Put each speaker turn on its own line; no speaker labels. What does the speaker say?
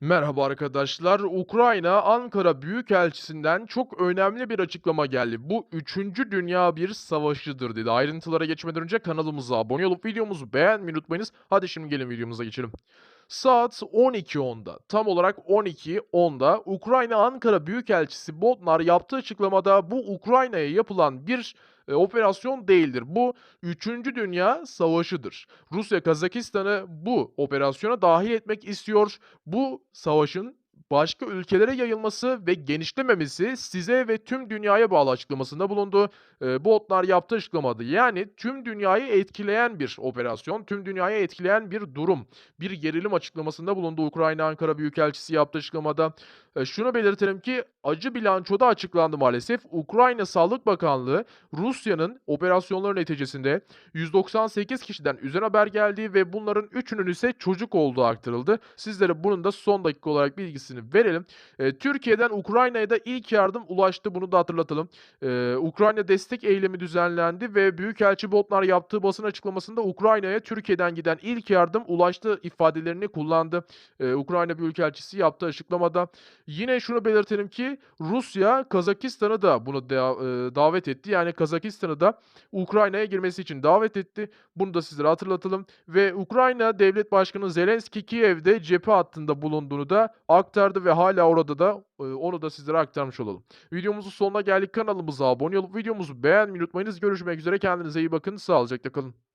Merhaba arkadaşlar. Ukrayna Ankara Büyükelçisi'nden çok önemli bir açıklama geldi. Bu 3. Dünya bir savaşıdır dedi. Ayrıntılara geçmeden önce kanalımıza abone olup videomuzu beğenmeyi unutmayınız. Hadi şimdi gelin videomuza geçelim. Saat 12.10'da, tam olarak 12.10'da Ukrayna Ankara Büyükelçisi Bodnar yaptığı açıklamada bu Ukrayna'ya yapılan bir e, operasyon değildir. Bu 3. Dünya Savaşı'dır. Rusya Kazakistan'ı bu operasyona dahil etmek istiyor. Bu savaşın başka ülkelere yayılması ve genişlememesi size ve tüm dünyaya bağlı açıklamasında bulundu. Eee, Boltnar yaptığı açıklamada yani tüm dünyayı etkileyen bir operasyon, tüm dünyayı etkileyen bir durum, bir gerilim açıklamasında bulundu Ukrayna Ankara Büyükelçisi yaptığı açıklamada. Eee, şunu belirtelim ki acı bilançoda açıklandı maalesef. Ukrayna Sağlık Bakanlığı Rusya'nın operasyonları neticesinde 198 kişiden üzerine haber geldiği ve bunların 3'ünün ise çocuk olduğu aktarıldı. Sizlere bunun da son dakika olarak bilgisini verelim. Eee, Türkiye'den Ukrayna'ya da ilk yardım ulaştı. Bunu da hatırlatalım. Eee, Ukrayna destek eylemi düzenlendi ve Büyükelçi Boltnar yaptığı basın açıklamasında Ukrayna'ya Türkiye'den giden ilk yardım ulaştı ifadelerini kullandı. Eee, Ukrayna Büyükelçisi yaptığı açıklamada. Yine şunu belirtelim ki Rusya Kazakistan'ı da bunu da, eee, davet etti. Yani Kazakistan'ı da Ukrayna'ya girmesi için davet etti. Bunu da sizlere hatırlatalım ve Ukrayna Devlet Başkanı Zelenski Kiev'de cephe hattında bulunduğunu da aktardı ve hala orada da eee, onu da sizlere aktarmış olalım. Videomuzun sonuna geldik. Kanalımıza abone olup videomuzu beğenmeyi unutmayınız. Görüşmek üzere. Kendinize iyi bakın. Sağlıcakla kalın.